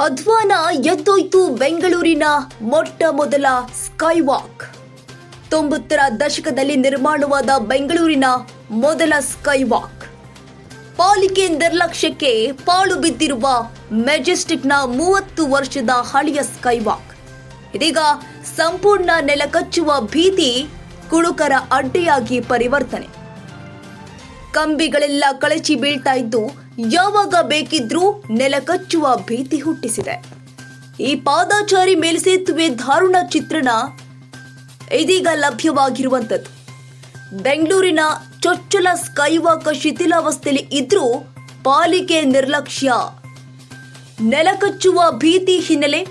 ಅಧ್ವಾನ ಎದ್ದೊಯ್ತು ಬೆಂಗಳೂರಿನ ಮೊಟ್ಟ ಮೊದಲ ಸ್ಕೈ ವಾಕ್ ತೊಂಬತ್ತರ ದಶಕದಲ್ಲಿ ನಿರ್ಮಾಣವಾದ ಬೆಂಗಳೂರಿನ ಮೊದಲ ಸ್ಕೈ ವಾಕ್ ಪಾಲಿಕೆ ನಿರ್ಲಕ್ಷ್ಯಕ್ಕೆ ಪಾಳು ಬಿದ್ದಿರುವ ಮೆಜೆಸ್ಟಿಕ್ನ ಮೂವತ್ತು ವರ್ಷದ ಹಳೆಯ ಸ್ಕೈ ವಾಕ್ ಇದೀಗ ಸಂಪೂರ್ಣ ನೆಲಕಚ್ಚುವ ಭೀತಿ ಕುಳುಕರ ಅಡ್ಡೆಯಾಗಿ ಪರಿವರ್ತನೆ. ಕಂಬಿಗಳೆಲ್ಲ ಕಳಚಿ ಬೀಳ್ತಾ ಇದ್ದು ಯಾವಾಗ ಬೇಕಿದ್ರೂ ನೆಲಕಚ್ಚುವ ಭೀತಿ ಹುಟ್ಟಿಸಿದೆ. ಈ ಪಾದಾಚಾರಿ ಮೇಲ್ಸೇತುವೆ ಧಾರುಣ ಚಿತ್ರಣ ಇದೀಗ ಲಭ್ಯವಾಗಿರುವಂಥದ್ದು. ಬೆಂಗಳೂರಿನ ಚೊಚ್ಚಲ ಸ್ಕೈವಾಕ ಶಿಥಿಲಾವಸ್ಥೆಯಲ್ಲಿ ಇದ್ರೂ ಪಾಲಿಕೆ ನಿರ್ಲಕ್ಷ್ಯ. ನೆಲಕಚ್ಚುವ ಭೀತಿ ಹಿನ್ನೆಲೆ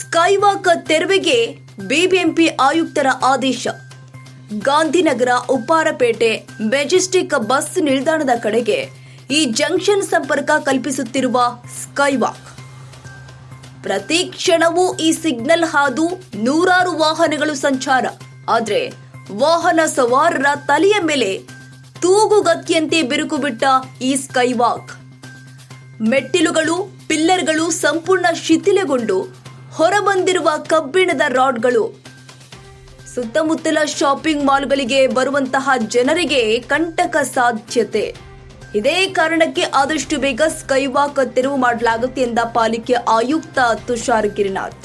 ಸ್ಕೈವಾಕ ತೆರವಿಗೆ ಬಿಬಿಎಂಪಿ ಆಯುಕ್ತರ ಆದೇಶ. ಗಾಂಧಿನಗರ ಉಪ್ಪಾರಪೇಟೆ ಮೆಜೆಸ್ಟಿಕ್ ಬಸ್ ನಿಲ್ದಾಣದ ಕಡೆಗೆ ಈ ಜಂಕ್ಷನ್ ಸಂಪರ್ಕ ಕಲ್ಪಿಸುತ್ತಿರುವ ಸ್ಕೈವಾಕ್. ಪ್ರತಿ ಕ್ಷಣವೂ ಈ ಸಿಗ್ನಲ್ ಹಾದು ನೂರಾರು ವಾಹನಗಳು ಸಂಚಾರ. ಆದರೆ ವಾಹನ ಸವಾರರ ತಲೆಯ ಮೇಲೆ ತೂಗುಗತ್ತಿಯಂತೆ ಬಿರುಕು ಬಿಟ್ಟ ಈ ಸ್ಕೈವಾಕ್. ಮೆಟ್ಟಿಲುಗಳು, ಪಿಲ್ಲರ್ಗಳು ಸಂಪೂರ್ಣ ಶಿಥಿಲಗೊಂಡು ಹೊರಬಂದಿರುವ ಕಬ್ಬಿಣದ ರಾಡ್ಗಳು. ಸುತ್ತಮುತ್ತಲ ಶಾಪಿಂಗ್ ಮಾಲ್ಗಳಿಗೆ ಬರುವಂತಹ ಜನರಿಗೆ ಕಂಟಕ ಸಾಧ್ಯತೆ. ಇದೇ ಕಾರಣಕ್ಕೆ ಆದಷ್ಟು ಬೇಗ ಸ್ಕೈವಾಕ್ ತೆರವು ಮಾಡಲಾಗುತ್ತೆ ಎಂದ ಪಾಲಿಕೆ ಆಯುಕ್ತ ತುಷಾರ್ ಗಿರಿನಾಥ್.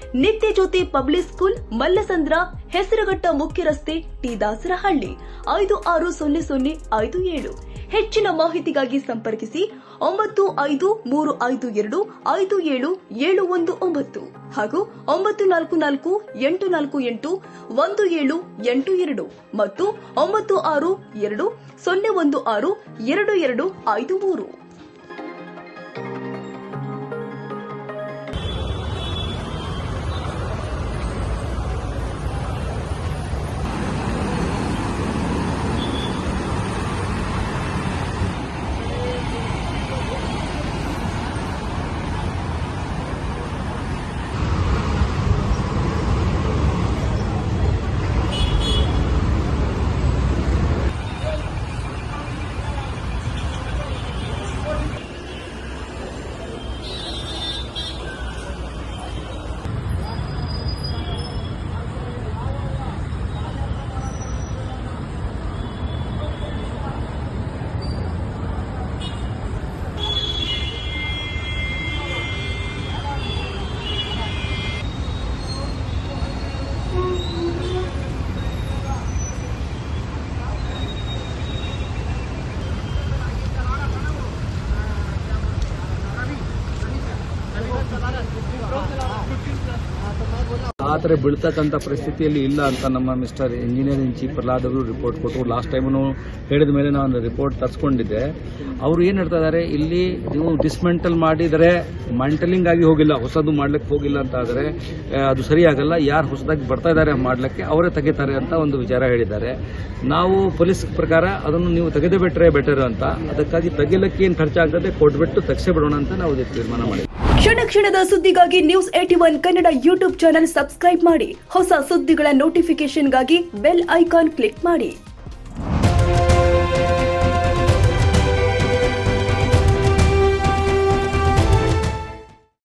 ನಿತ್ಯ ಜ್ಯೋತಿ ಪಬ್ಲಿಕ್ ಸ್ಕೂಲ್ ಮಲ್ಲಸಂದ್ರ ಹೆಸರುಘಟ್ಟ ಮುಖ್ಯ ರಸ್ತೆ ಟಿ ದಾಸರಹಳ್ಳಿ ಐದು ಆರು ಸೊನ್ನೆ ಸೊನ್ನೆ ಐದು ಏಳು. ಹೆಚ್ಚಿನ ಮಾಹಿತಿಗಾಗಿ ಸಂಪರ್ಕಿಸಿ ಒಂಬತ್ತು ಐದು ಮೂರು ಐದು ಎರಡು ಐದು ಏಳು ಏಳು ಒಂದು ಒಂಬತ್ತು ಹಾಗೂ ಒಂಬತ್ತು ನಾಲ್ಕು ನಾಲ್ಕು ಎಂಟು ನಾಲ್ಕು ಎಂಟು ಒಂದು ಏಳು ಎಂಟು ಎರಡು ಮತ್ತು ಒಂಬತ್ತು ಆರು ಎರಡು ಸೊನ್ನೆ ಒಂದು ಆರು ಎರಡು ಎರಡು ಐದು ಮೂರು. ಆ ಥರ ಬೀಳ್ತಕ್ಕಂಥ ಪರಿಸ್ಥಿತಿಯಲ್ಲಿ ಇಲ್ಲ ಅಂತ ನಮ್ಮ mister engineer in chief Prahlad ಅವರು ರಿಪೋರ್ಟ್ ಕೊಟ್ಟರು. ಲಾಸ್ಟ್ ಟೈಮು ಹೇಳಿದ ಮೇಲೆ ನಾನು ರಿಪೋರ್ಟ್ ತರಿಸ್ಕೊಂಡಿದ್ದೆ. ಅವರು ಏನು ಹೇಳ್ತಾ ಇದ್ದಾರೆ? ಇಲ್ಲಿ ನೀವು ಡಿಸ್ಮೆಂಟಲ್ ಮಾಡಿದರೆ ಮಂಟಲಿಂಗ್ ಆಗಿ ಹೋಗಿಲ್ಲ. ಹೊಸದು ಮಾಡ್ಲಿಕ್ಕೆ ಹೋಗಿಲ್ಲ ಅಂತ ಆದರೆ ಅದು ಸರಿಯಾಗಲ್ಲ. ಯಾರು ಹೊಸದಾಗಿ ಬರ್ತಾ ಇದ್ದಾರೆ ಮಾಡಲಿಕ್ಕೆ ಅವರೇ ತೆಗಿತಾರೆ ಅಂತ ಒಂದು ವಿಚಾರ ಹೇಳಿದ್ದಾರೆ. ನಾವು ಪೊಲೀಸ್ ಪ್ರಕಾರ ಅದನ್ನು ನೀವು ತೆಗೆದು ಬಿಟ್ಟರೆ ಬೆಟರ್ ಅಂತ. ಅದಕ್ಕಾಗಿ ತೆಗಿಲಕ್ಕೆ ಏನು ಖರ್ಚಾಗ್ತದೆ ಕೊಟ್ಬಿಟ್ಟು ತಕ್ಷೆ ಬಿಡೋಣ ಅಂತ ನಾವು ತೀರ್ಮಾನ ಮಾಡಿದ್ವಿ. ಕ್ಷಣ ಕ್ಷಣದ ಸುದ್ದಿಗಾಗಿ news eighty Kannada YouTube channel subscribe subscribe ಮಾಡಿ ಹೊಸ ಸುದ್ದಿಗಳ ನೋಟಿಫಿಕೇಶನ್ಗಾಗಿ ಬೆಲ್ ಐಕಾನ್ ಕ್ಲಿಕ್ ಮಾಡಿ.